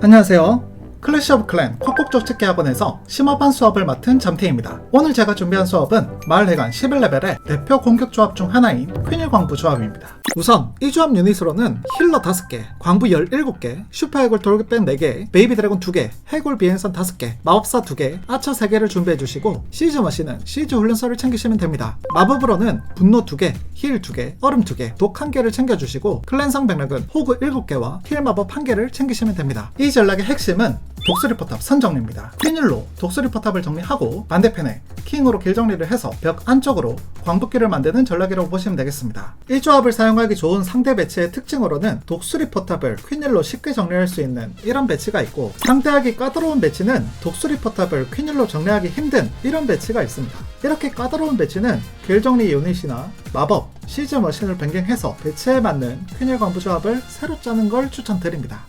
안녕하세요. 클래시 오브 클랜 콕콕족 찾기 학원에서 심화반 수업을 맡은 잠태입니다. 오늘 제가 준비한 수업은 마을회관 11레벨의 대표 공격 조합 중 하나인 퀸일 광부 조합입니다. 우선 이 조합 유닛으로는 힐러 5개, 광부 17개, 슈퍼 해골 돌격뱀 4개, 베이비 드래곤 2개, 해골 비행선 5개, 마법사 2개, 아처 3개를 준비해주시고 시즈 머신은 시즈 훈련소를 챙기시면 됩니다. 마법으로는 분노 2개, 힐 2개, 얼음 2개, 독 1개를 챙겨주시고 클랜성 백력은 호그 7개와 힐 마법 1개를 챙기시면 됩니다. 이 전략의 핵심은 독수리 포탑 선정리입니다. 퀸일로 독수리 포탑을 정리하고 반대편에 킹으로 길 정리를 해서 벽 안쪽으로 광부기를 만드는 전략이라고 보시면 되겠습니다. 이 조합을 사용하기 좋은 상대 배치의 특징으로는 독수리 포탑을 퀸일로 쉽게 정리할 수 있는 이런 배치가 있고 상대하기 까다로운 배치는 독수리 포탑을 퀸일로 정리하기 힘든 이런 배치가 있습니다. 이렇게 까다로운 배치는 길 정리 유닛이나 마법, 시즈 머신을 변경해서 배치에 맞는 퀸일 광부 조합을 새로 짜는 걸 추천드립니다.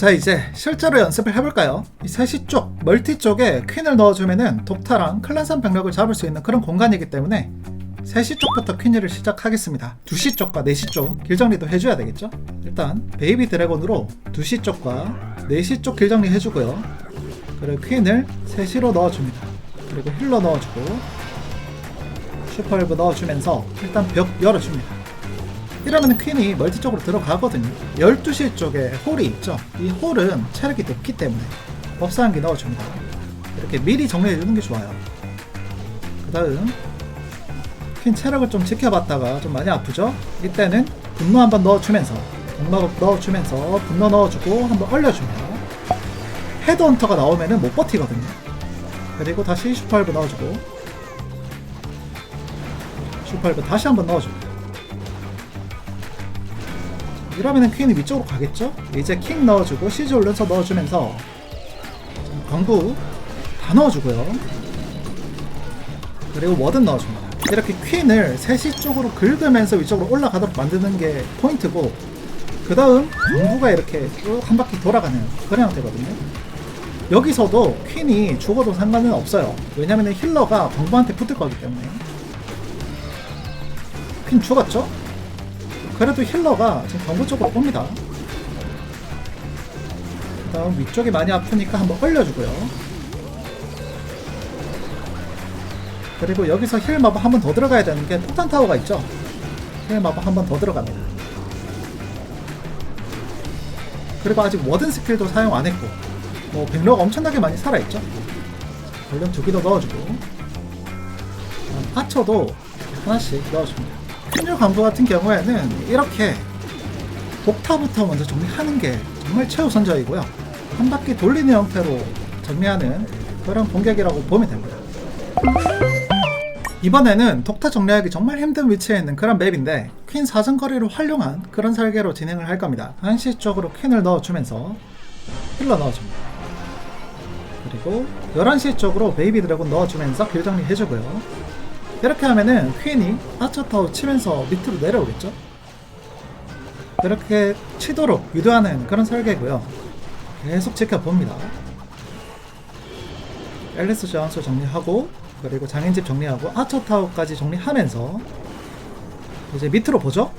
자 이제 실제로 연습을 해볼까요? 이 3시 쪽, 멀티 쪽에 퀸을 넣어주면은 독타랑 클랜산 병력을 잡을 수 있는 그런 공간이기 때문에 3시 쪽부터 퀸을 시작하겠습니다 2시 쪽과 4시 쪽 길정리도 해줘야 되겠죠? 일단 베이비 드래곤으로 2시 쪽과 4시 쪽 길정리 해주고요 그리고 퀸을 3시로 넣어줍니다 그리고 힐러 넣어주고 슈퍼 헬브 넣어주면서 일단 벽 열어줍니다 이러면 퀸이 멀티 쪽으로 들어가거든요. 12시 쪽에 홀이 있죠. 이 홀은 체력이 높기 때문에 법사한기 넣어줍니다. 이렇게 미리 정리해주는 게 좋아요. 그 다음 퀸 체력을 좀 지켜봤다가 좀 많이 아프죠? 이때는 분노 한번 넣어주면서 동마법 넣어주면서 분노 넣어주고 한번 얼려줍니다. 헤드헌터가 나오면은 못 버티거든요. 그리고 다시 슈퍼헬브 넣어주고 슈퍼헬브 다시 한번 넣어줍니 이러면은 퀸이 위쪽으로 가겠죠? 이제 킹 넣어주고 시즈 올려서 넣어주면서 광부 다 넣어주고요. 그리고 워든 넣어줍니다. 이렇게 퀸을 3시 쪽으로 긁으면서 위쪽으로 올라가도록 만드는 게 포인트고 그 다음 광부가 이렇게 쭉 한 바퀴 돌아가는 그런 형태거든요. 여기서도 퀸이 죽어도 상관은 없어요. 왜냐면 힐러가 광부한테 붙을 거기 때문에 퀸 죽었죠? 그래도 힐러가 지금 경부 쪽으로 옵니다. 그 다음 위쪽이 많이 아프니까 한번 얼려주고요. 그리고 여기서 힐 마법 한 번 더 들어가야 되는 게 폭탄 타워가 있죠. 힐 마법 한 번 더 들어갑니다. 그리고 아직 워든 스킬도 사용 안 했고, 뭐 백력 엄청나게 많이 살아있죠. 얼른 두개 더 넣어주고, 하처도 하나씩 넣어줍니다. 퀸일 광부 같은 경우에는 이렇게 복타부터 먼저 정리하는 게 정말 최우선적이고요. 한 바퀴 돌리는 형태로 정리하는 그런 공격이라고 보면 됩니다. 이번에는 독타 정리하기 정말 힘든 위치에 있는 그런 맵인데 퀸 사정거리를 활용한 그런 설계로 진행을 할 겁니다. 한시 쪽으로 퀸을 넣어주면서 힐러 넣어줍니다. 그리고 11시 쪽으로 베이비 드래곤 넣어주면서 길 정리해주고요. 이렇게 하면은 퀸이 아처타워 치면서 밑으로 내려오겠죠? 이렇게 치도록 유도하는 그런 설계고요. 계속 지켜봅니다. 앨리스 저항소 정리하고 그리고 장인집 정리하고 아처타워까지 정리하면서 이제 밑으로 보죠?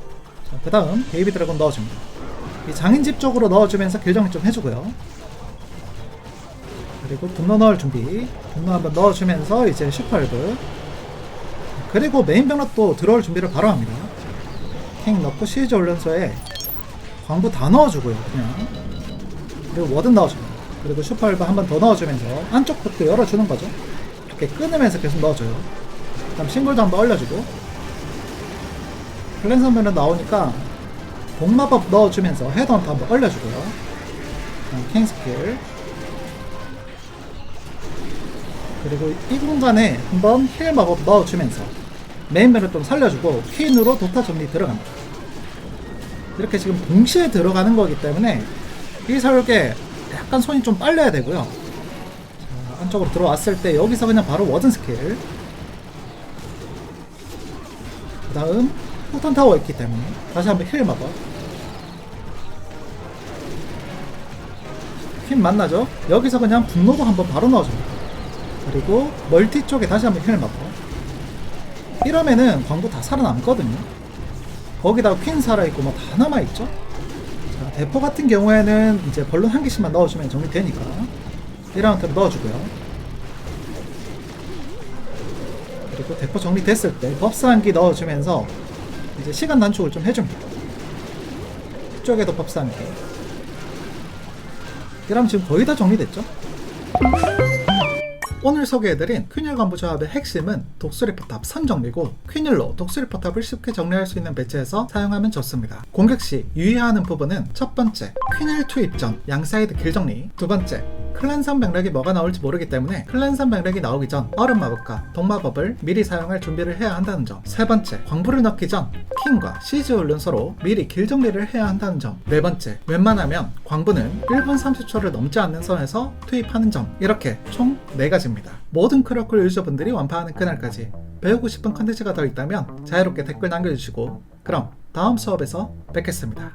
그 다음 베이비 드래곤 넣어줍니다. 이 장인집 쪽으로 넣어주면서 길정리 좀 해주고요. 그리고 분노 넣을 준비 분노 한번 넣어주면서 이제 슈퍼 헬브 그리고 메인 병력도 들어올 준비를 바로 합니다. 킹 넣고 시즈 훈련소에 광부 다 넣어주고요, 그냥. 그리고 워든 넣어줍니다. 그리고 슈퍼헬브 한번 더 넣어주면서 안쪽부터 열어주는 거죠. 이렇게 끊으면서 계속 넣어줘요. 그다음 싱글도 한번 얼려주고 플랜 선면은 나오니까 복마법 넣어주면서 헤드헌터 한번 얼려주고요. 그다음 킹 스킬 그리고 이 공간에 한번 힐 마법 넣어주면서 메인맨을 좀 살려주고 퀸으로 도타 정리 들어갑니다. 이렇게 지금 동시에 들어가는 거기 때문에 이 설계 약간 손이 좀 빨려야 되고요. 자, 안쪽으로 들어왔을 때 여기서 그냥 바로 워든 스킬 그 다음 포탄 타워 있기 때문에 다시 한번 힐 마법 퀸 만나죠? 여기서 그냥 분노도 한번 바로 넣어줍니다. 그리고 멀티 쪽에 다시 한번 힐 마법 이러면은 광부 다 살아남거든요. 거기다 퀸 살아있고 뭐 다 남아있죠. 자, 대포 같은 경우에는 이제 벌룬 한 개씩만 넣어주면 정리되니까 1라운드로 넣어주고요. 그리고 대포 정리됐을 때 법사 한기 넣어주면서 이제 시간 단축을 좀 해줍니다. 이쪽에도 법사 한기. 이러면 지금 거의 다 정리됐죠? 오늘 소개해드린 퀸일 간부 조합의 핵심은 독수리 포탑 선정리고 퀸일로 독수리 포탑을 쉽게 정리할 수 있는 배치에서 사용하면 좋습니다. 공격 시 유의하는 부분은 첫 번째, 퀸일 투입 전 양사이드 길 정리 두 번째, 클랜선 병력이 뭐가 나올지 모르기 때문에 클랜선 병력이 나오기 전 얼음 마법과 동마법을 미리 사용할 준비를 해야 한다는 점. 세 번째, 광부를 넣기 전 킹과 시즈 훈련소로 미리 길 정리를 해야 한다는 점. 네 번째, 웬만하면 광부는 1분 30초를 넘지 않는 선에서 투입하는 점. 이렇게 총 4가지입니다. 모든 크로클 유저분들이 완파하는 그날까지 배우고 싶은 컨텐츠가 더 있다면 자유롭게 댓글 남겨주시고 그럼 다음 수업에서 뵙겠습니다.